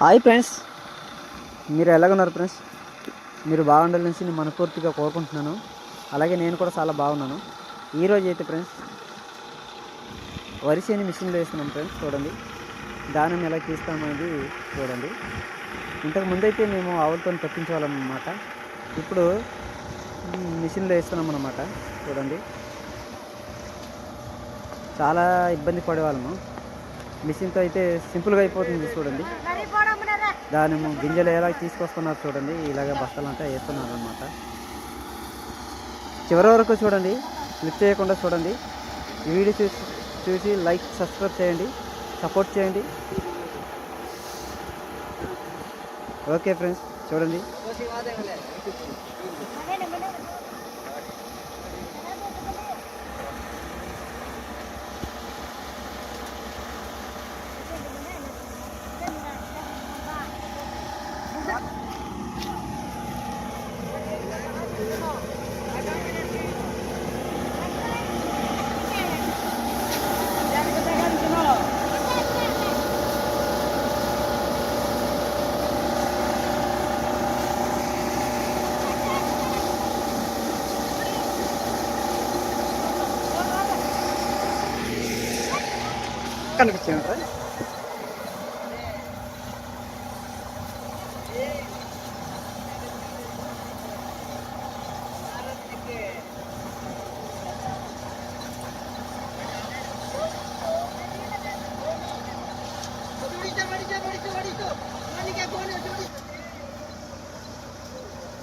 Hi friends. మీరు ఎలాగున్నారు friends? మీరు బాగుండాలని నేను మనస్ఫూర్తిగా కోరుకుంటున్నాను. అలాగే నేను కూడా చాలా బాగున్నాను. ఈరోజు అయితే ఫ్రెండ్స్ వరిసేని మిషన్లో వేస్తున్నాం ఫ్రెండ్స్ చూడండి. దానం ఎలా తీస్తామనేది చూడండి. ఇంతకు ముందైతే మేము ఆవులతో తప్పించేవాళ్ళం ఇప్పుడు మిషన్లో వేస్తున్నాం అన్నమాట చూడండి. చాలా ఇబ్బంది పడేవాళ్ళము. మిషన్తో అయితే సింపుల్గా అయిపోతుంది చూడండి. దాని గింజలు ఎలా తీసుకొస్తున్నారు చూడండి. ఇలాగ బస్తాలు అంతా వేస్తున్నారు అనమాట చివరి వరకు చూడండి. క్లిక్ చేయకుండా చూడండి. ఈ వీడియో చూసి చూసి లైక్ సబ్స్క్రైబ్ చేయండి. సపోర్ట్ చేయండి. ఓకే ఫ్రెండ్స్ చూడండి. kan kecil kan?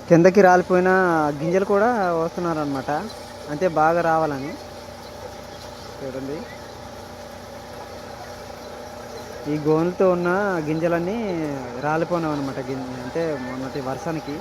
కిందకి రాలిపోయిన గింజలు కూడా వస్తున్నారనమాట అంటే బాగా రావాలని. చూడండి. ఈ గోనులతో ఉన్న గింజలన్నీ రాలిపోయినాం అనమాట గింజ అంటే మొన్నటి వర్షానికి.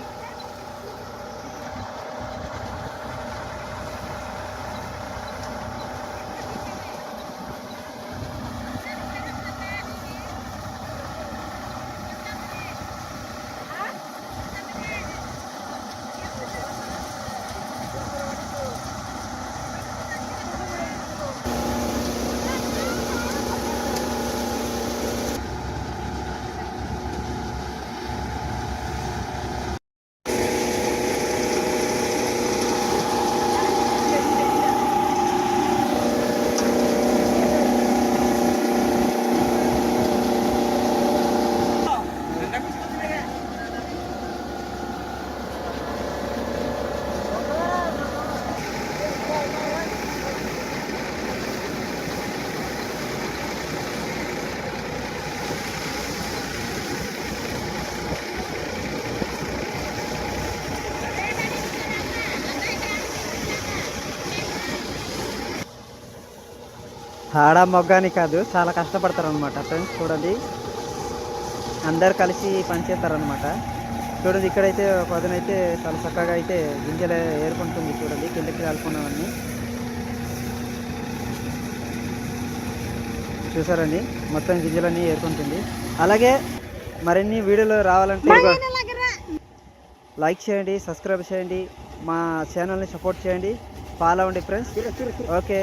ఆడ మొగ్గాని కాదు చాలా కష్టపడతారు అనమాట ఫ్రెండ్స్ చూడండి అందరు కలిసి పనిచేస్తారనమాట చూడండి ఇక్కడైతే ఒక అదనైతే చాలా చక్కగా అయితే గింజలు ఏరుకుంటుంది చూడండి కిందకి కాలుకున్నవన్నీ చూసారండి మొత్తం గింజలన్నీ ఏరుకుంటుంది. అలాగే మరిన్ని వీడియోలు రావాలంటే లైక్ చేయండి సబ్స్క్రైబ్ చేయండి మా ఛానల్ని సపోర్ట్ చేయండి. ఫాలో అవ్వండి ఫ్రెండ్స్ ఓకే.